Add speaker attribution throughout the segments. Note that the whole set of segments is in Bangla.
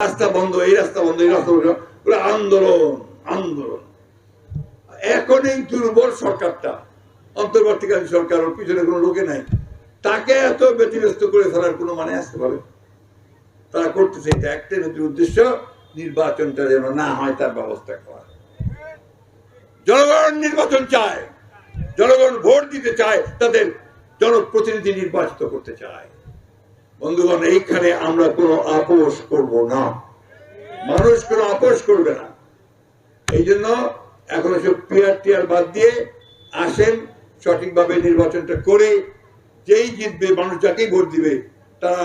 Speaker 1: রাস্তা বন্ধ, এই রাস্তা বন্ধ, এই রাস্তা বন্ধ। আন্দোলন আন্দোলন। এখন এই দুর্বল সরকারটা, অন্তর্বর্তীকালীন সরকার, ওর পিছনে কোনো লোকে নাই, তাকে এত ব্যতিব্যস্ত করে ফেলার কোনো মানে আসতে পারে তারা করতেছে এটা একটাই নতুন উদ্দেশ্য, নির্বাচনটা যেন না হয় তার ব্যবস্থা করা। জনগণ নির্বাচন চায়, জনগণ ভোট দিতে চায়, তাদের জনপ্রতিনিধি নির্বাচিত করতে চায়। বন্ধুগণ, এইখানে আমরা কোনো আপোষ করব না। মানুষ কোনো আপোষ করবে না। এই জন্য এখন সব পিয়ার টিয়ার বাদ দিয়ে আসেন, সঠিকভাবে নির্বাচনটা করে যেই জিতবে, মানুষ যাকেই ভোট দিবে, তারা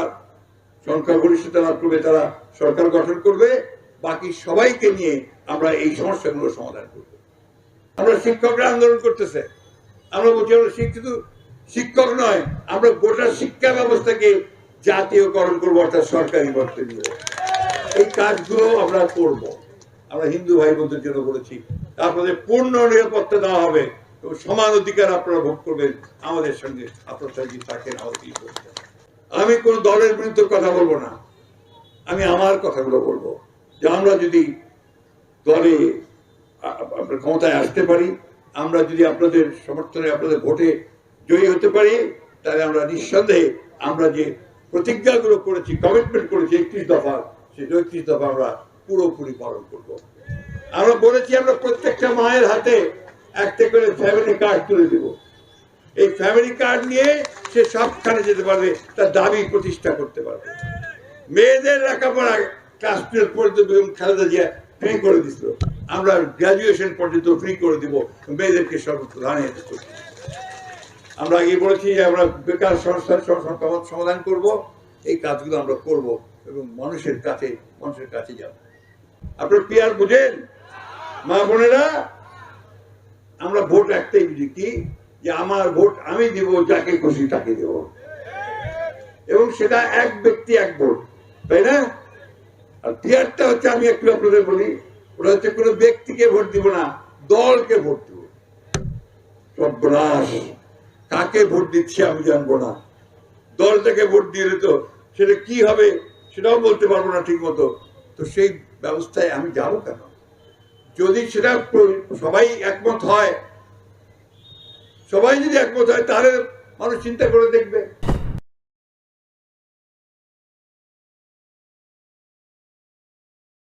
Speaker 1: সংখ্যাগরিষ্ঠতা লাভ করবে, তারা সরকার গঠন করবে, বাকি সবাইকে নিয়ে আমরা এই সমস্যাগুলো সমাধান করব। আমরা শিক্ষকরা আন্দোলন করতেছে। আমরা বলছি, আমরা শিক্ষিত শিক্ষক নয়, আমরা গোটা শিক্ষা ব্যবস্থাকে জাতীয়করণ করব, অর্থাৎ সরকারি দিব এই কাজগুলো আমরা করব। আমরা হিন্দু ভাই বোনদের জন্য বলেছি, আপনাদের পূর্ণ নিরাপত্তা দেওয়া হবে এবং সমান অধিকার আপনারা ভোগ করবেন। আমাদের সঙ্গে আপনারা যদি থাকেন আমি কোন দলের বিরুদ্ধে কথা বলব না। আমি আমার কথাগুলো বলব। যে আমরা যদি দলে আ- আ- ক্ষমতায় আসতে পারি, আমরা যদি আপনাদের সমর্থনে আপনাদের ভোটে জয়ী হতে পারি, তাহলে আমরা নিঃসন্দেহে আমরা যে প্রতিজ্ঞাগুলো করেছি কমিটমেন্ট করেছি, একত্রিশ দফা, সেই একত্রিশ দফা আমরা পুরোপুরি পালন করব। আমরা বলেছি, আমরা প্রত্যেকটা মায়ের হাতে একটা করে ফ্যামিলি কার্ড তুলে দেব। এই ফ্যামিলি কার্ড নিয়ে সে সবখানে যেতে পারবে, তার দাবি প্রতিষ্ঠা করতে পারবে। মেয়েদের লেখাপড়া ক্লাস টুয়েলভ পর্যন্ত বেগম খালেদা ফ্রি করে দিছিল। আমরা গ্রাজুয়েশন পর্যন্ত ফ্রি করে দিব, মেয়েদেরকে সর্বত্র জানিয়ে দিত। আমরা আগে বলেছি যে আমরা বেকার সংস্থার সমাধান করব, এই কাজগুলো আমরা করব এবং মানুষের কাছে মানুষের কাছে যাব। আপনার পিয়ার বুঝেন? মা বোনেরা, আমরা ভোট একটাই বুঝি কি? যে আমার ভোট আমি দিব, যাকে খুশি তাকে দেব। এবং সেটা এক ব্যক্তি, এক ভোট, তাই না? আর পিয়ারটা হচ্ছে, আমি একটু আপনাদের বলি ওটা হচ্ছে কোনো ব্যক্তিকে ভোট দিব না, দলকে ভোট দিব। সর্বনাশ। কাকে ভোট দিচ্ছি আমি জানব না। দল থেকে ভোট দিয়ে তো সেটা কি হবে সেটাও বলতে পারব না ঠিক মতো তো সেই ব্যবস্থায় আমি যাব কেন? যদি সেটা সবাই একমত হয়, সবাই যদি একমত হয়, তাহলে মানুষ চিন্তা করে দেখবে।